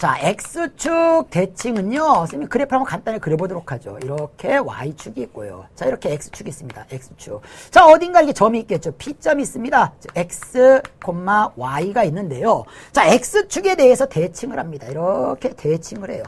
자, X축 대칭은요. 선생님이 그래프 한번 간단히 그려보도록 하죠. 이렇게 Y축이 있고요. 자, 이렇게 X축이 있습니다. X축. 자, 어딘가 이게 점이 있겠죠. P점이 있습니다. X, Y가 있는데요. 자, X축에 대해서 대칭을 합니다. 이렇게 대칭을 해요.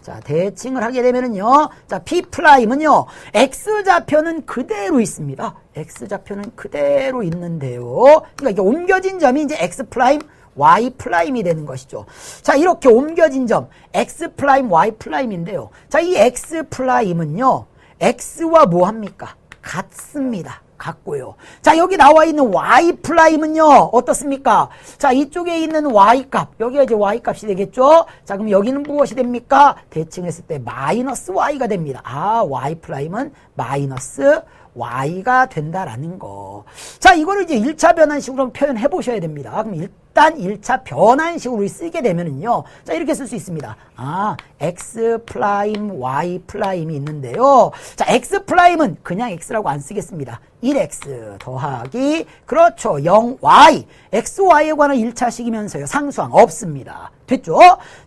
자, 대칭을 하게 되면은요. 자, P 프라임은요. X좌표는 그대로 있습니다. X좌표는 그대로 있는데요. 그러니까 이게 옮겨진 점이 이제 X 프라임 y 프라임이 되는 것이죠. 자, 이렇게 옮겨진 점 x 프라임 y 프라임인데요. 자, 이 x 프라임은요. x와 뭐 합니까? 같습니다. 같고요. 자, 여기 나와 있는 y 프라임은요. 어떻습니까? 자, 이쪽에 있는 y 값. 여기가 이제 y 값이 되겠죠? 자, 그럼 여기는 무엇이 됩니까? 대칭했을 때 마이너스 y가 됩니다. 아, y 프라임은 마이너스 y가 된다라는 거. 자, 이거를 이제 1차 변환식으로 표현해 보셔야 됩니다. 그럼 일단 1차 변환식으로 쓰게 되면은요. 자, 이렇게 쓸 수 있습니다. 아, x 프라임 y 프라임이 있는데요. 자, x 프라임은 그냥 x라고 안 쓰겠습니다. 1x 더하기 그렇죠. 0y xy에 관한 1차식이면서요. 상수항 없습니다. 됐죠?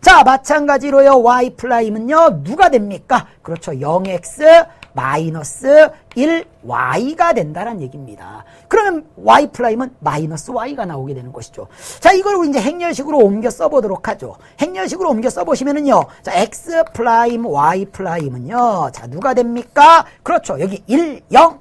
자, 마찬가지로요. y 프라임은요. 누가 됩니까? 그렇죠. 0x 마이너스 1y가 된다는 얘기입니다. 그러면 y 프라임은 마이너스 y가 나오게 되는 것이죠. 자, 이걸 이제 행렬식으로 옮겨 써보도록 하죠. 행렬식으로 옮겨 써보시면은요. 자, x 프라임 y 프라임은요. 자, 누가 됩니까? 그렇죠. 여기 1, 0.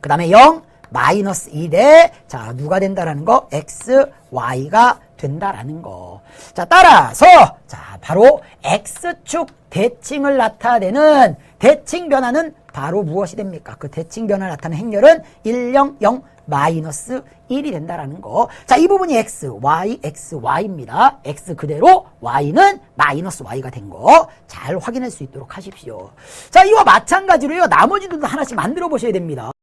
그 다음에 0, 마이너스 1에 자, 누가 된다라는 거? x, y가 된다라는 거. 자, 따라서 자, 바로 x축 대칭을 나타내는 대칭 변화는 바로 무엇이 됩니까? 그 대칭 변화 나타내는 행렬은 1, 0, 0 마이너스 1이 된다라는 거. 자, 이 부분이 x, y, x, y입니다. x 그대로 y는 마이너스 y가 된 거 잘 확인할 수 있도록 하십시오. 자, 이와 마찬가지로요. 나머지도 하나씩 만들어 보셔야 됩니다.